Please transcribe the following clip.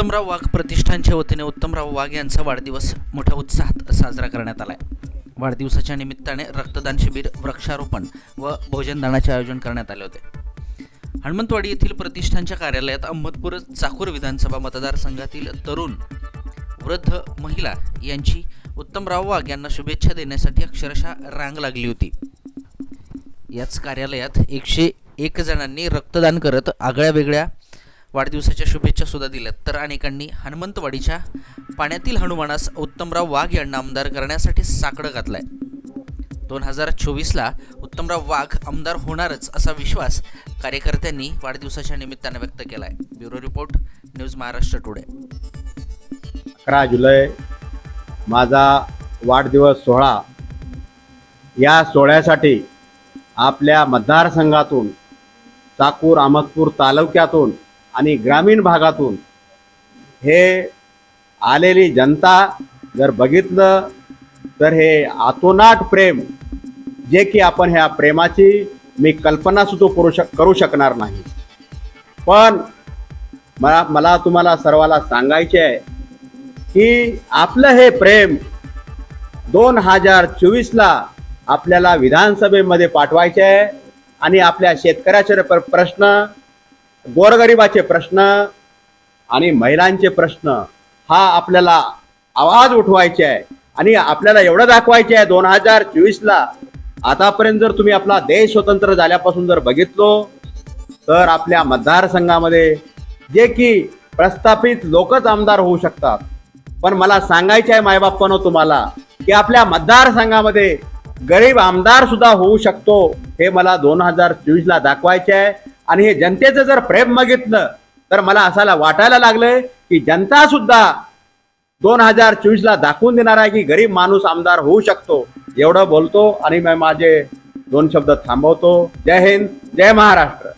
उत्तमराव वाघ प्रतिष्ठानच्या वतीने उत्तमराव वाघ यांचा वाढदिवस मोठ्या उत्साहात साजरा करण्यात आला आहे वाढदिवसाच्या निमित्ताने रक्तदान शिबिर वृक्षारोपण व भोजनदानाचे आयोजन करण्यात आले होते. हनुमंतवाडी येथील प्रतिष्ठानच्या कार्यालयात अहमदपूर चाकूर विधानसभा मतदारसंघातील तरुण वृद्ध महिला यांची उत्तमराव वाघ यांना शुभेच्छा देण्यासाठी अक्षरशः रांग लागली होती. याच कार्यालयात एकशे एक जणांनी रक्तदान करत आगळ्या वेगळ्या वाढदिवसाच्या शुभेच्छा सुद्धा दिल्यात. तर अनेकांनी हनुमंतवाडीच्या पाण्यातील हनुमानास उत्तमराव वाघ यांना आमदार करण्यासाठी साकडं घातलाय. दोन हजार चोवीसला उत्तमराव वाघ आमदार होणारच असा विश्वास कार्यकर्त्यांनी वाढदिवसाच्या निमित्तानं व्यक्त केलाय. Bureau report news Maharashtra today. अकरा जुलै माझा वाढदिवस सोहळा. या सोहळ्यासाठी आपल्या मतदारसंघातून चाकूर अहमदपूर तालुक्यातून आणि ग्रामीण भागातून हे आलेली जनता जर बघितलं तर हे आतोनाट प्रेम जे की आपण ह्या प्रेमाची मी कल्पनासुद्धा करू शक करू शकणार नाही. पण मला मला तुम्हाला सर्वाला सांगायचे आहे की आपलं हे प्रेम दोन हजार चोवीसला आपल्याला विधानसभेमध्ये पाठवायचे आहे आणि आपल्या शेतकऱ्याचे प्रश्न गोरगरिबाचे प्रश्न आणि महिलांचे प्रश्न हा आपल्याला आवाज उठवायचे आहे. आणि आपल्याला एवढं दाखवायचे आहे दोन हजार चोवीसला. आतापर्यंत जर तुम्ही आपला देश स्वतंत्र झाल्यापासून जर बघितलो तर आपल्या मतदारसंघामध्ये जे की प्रस्थापित लोकच आमदार होऊ शकतात. पण मला सांगायचे आहे मायबाप्पानो तुम्हाला की आपल्या मतदारसंघामध्ये गरीब आमदार सुद्धा होऊ शकतो हे मला दोन हजार चोवीसला दाखवायचे आहे. आणि हे जनतेचं जर प्रेम बघितलं तर मला असायला वाटायला लागलंय की जनता सुद्धा दोन हजार चोवीसला दाखवून देणार आहे की गरीब माणूस आमदार होऊ शकतो. एवढं बोलतो आणि मी माझे दोन शब्द थांबवतो. जय हिंद जय महाराष्ट्र.